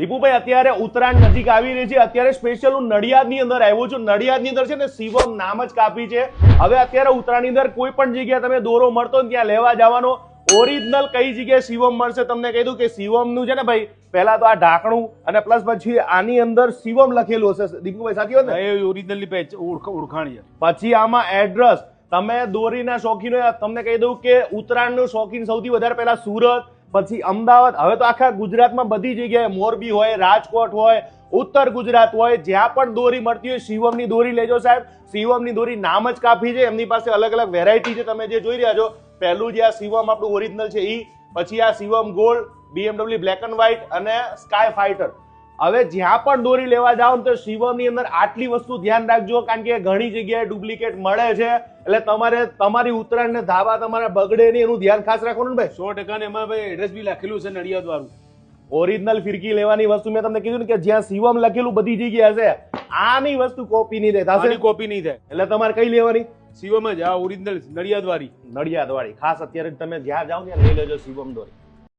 દીપુભાઈ અત્યારે ઉત્તરાયણ નજીક આવી રહી છે. અત્યારે સ્પેશિયલ હું નડિયાદની અંદર આવ્યો છું. નડિયાદની અંદર છે ને શિવમ નામ જ કાપી છે. હવે અત્યારે ઉત્તરાયણની અંદર કોઈ પણ જગ્યાએ તમે દોરો મળતો ને ત્યાં લેવા જવાનો. ઓરિજિનલ કઈ જગ્યાએ શિવમ મળશે તમને કહી દઉં કે શિવમનું છે ને ભાઈ પહેલા તો આ ઢાંકણું અને પ્લસ પછી આની અંદર શિવમ લખેલું હશે. દીપુભાઈ સાચી વાત ને? એ ઓરિજિનલી પેચ ઓળખાણ પછી આમાં એડ્રેસ તમે દોરીના શોખીન તમને કહી દઉં કે ઉત્તરાયણનું શોખીન સૌથી વધારે પહેલા સુરત પછી અમદાવાદ, હવે તો આખા ગુજરાતમાં બધી જગ્યાએ મોરબી હોય, રાજકોટ હોય, ઉત્તર ગુજરાત હોય, જ્યાં પણ દોરી મળતી હોય, શિવમની દોરી લેજો સાહેબ. શિવમની દોરી નામ જ કાફી છે, એમની પાસે અલગ અલગ વેરાયટી છે, તમે જે જોઈ રહ્યા છો. પહેલું જે આ શિવમ આપણું ઓરિજિનલ છે એ પછી આ Shivam gold BMW black and white અને સ્કાય ફાઇટર હવે જ્યાં પણ દોરી લેવા જાઓ ને તો શિવમની અંદર આટલી વસ્તુ ધ્યાન રાખજો કારણ કે ઘણી જગ્યાએ ડુપ્લિકેટ મળે છે. એટલે તમારે તમારી ઉત્તરાયણ ને ધાબા તમારા બગડે નહીં એનું ધ્યાન ખાસ રાખવાનું ભાઈ? સો ટકા ને એમાં ભાઈ એડ્રેસ બી લખેલું છે નડિયાદ વાળું ઓરિજિનલ ફિરકી લેવાની વસ્તુ મેં તમને કીધું ને કે જ્યાં શિવમ લખેલું બધી જગ્યાએ હશે આની વસ્તુ કોપી નહીં થાય. આની કોપી નહીં થાય. એટલે તમારે કઈ લેવાની? શિવમ જ આ ઓરિજિનલ નડિયાદ વાળી નડિયાદ વાળી ખાસ અત્યારે તમે જ્યાં જાઓ ત્યાં લઈ લેજો શિવમ દોરી.